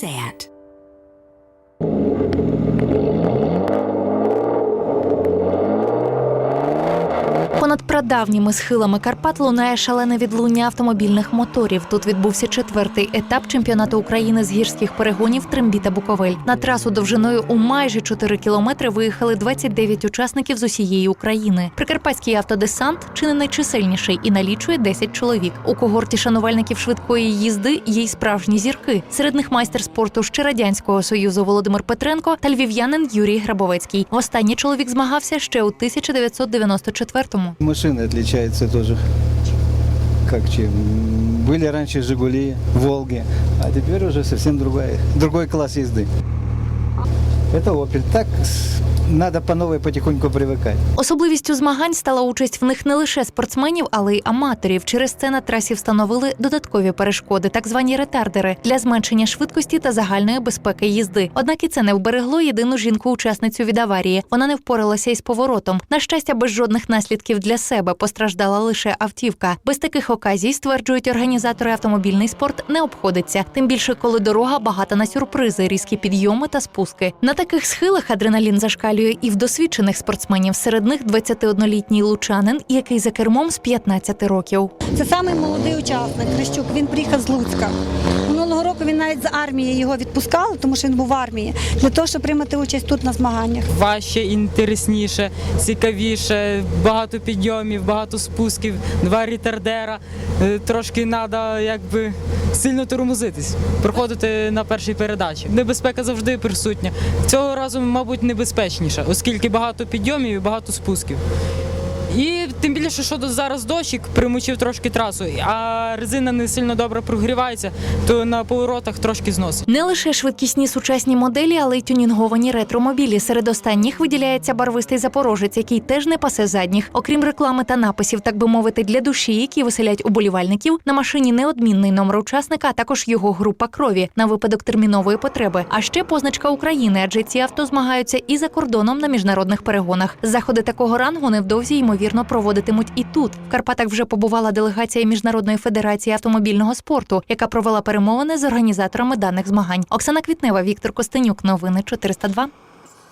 SAT. Понад прадавніми схилами Карпат лунає шалене відлуння автомобільних моторів. Тут відбувся четвертий етап чемпіонату України з гірських перегонів Трембіта Буковель. На трасу довжиною у майже 4 кілометри виїхали 29 учасників з усієї України. Прикарпатський автодесант чи не найчисельніший і налічує 10 чоловік. У когорті шанувальників швидкої їзди є й справжні зірки. Серед них майстер спорту ще радянського союзу Володимир Петренко та львів'янин Юрій Грабовецький. Востаннє чоловік змагався ще у 1994-му. Машины отличаются тоже. Как чем? Были раньше «Жигули», «Волги», а теперь уже совсем другая, другой класс езды. Это «Опель». Так надо по новой потихоньку привыкать. Особливістю змагань стала участь в них не лише спортсменів, але й аматорів. Через це на трасі встановили додаткові перешкоди, так звані ретардери, для зменшення швидкості та загальної безпеки їзди. Однак і це не вберегло єдину жінку-учасницю від аварії. Вона не впоралася із поворотом. На щастя, без жодних наслідків для себе постраждала лише автівка. Без таких оказій стверджують організатори автомобільний спорт не обходиться. Тим більше, коли дорога багата на сюрпризи, різкі підйоми та спуски. На таких схилах адреналін зашкалює і в досвідчених спортсменів. Серед них 21-літній лучанин, який за кермом з 15 років. Це самий молодий учасник Хрещук. Він приїхав з Луцька. Минулого року він навіть з армії його відпускали, тому що він був в армії, для того, щоб приймати участь тут на змаганнях. важче, інтересніше, цікавіше, багато підйомів, багато спусків, два ретардера. Е, Трошки треба якби сильно тормозитись, проходити на першій передачі. Небезпека завжди присутня. Цього разу, мабуть, небезпечніше, оскільки багато підйомів і багато спусків. І тим більше, що зараз дощик примочив трошки трасу, а резина не сильно добре прогрівається, то на поворотах трошки зносить. Не лише швидкісні сучасні моделі, але й тюнінговані ретромобілі. Серед останніх виділяється барвистий запорожець, який теж не пасе задніх. Окрім реклами та написів, так би мовити, для душі, які веселять уболівальників. На машині неодмінний номер учасника, а також його група крові на випадок термінової потреби. А ще позначка України, адже ці авто змагаються і за кордоном на міжнародних перегонах. Заходи такого рангу невдовзі ймовірно проводитимуть і тут. В Карпатах вже побувала делегація міжнародної федерації автомобільного спорту, яка провела перемовини з організаторами даних змагань. Оксана Квітнева, Віктор Костенюк. Новини 402.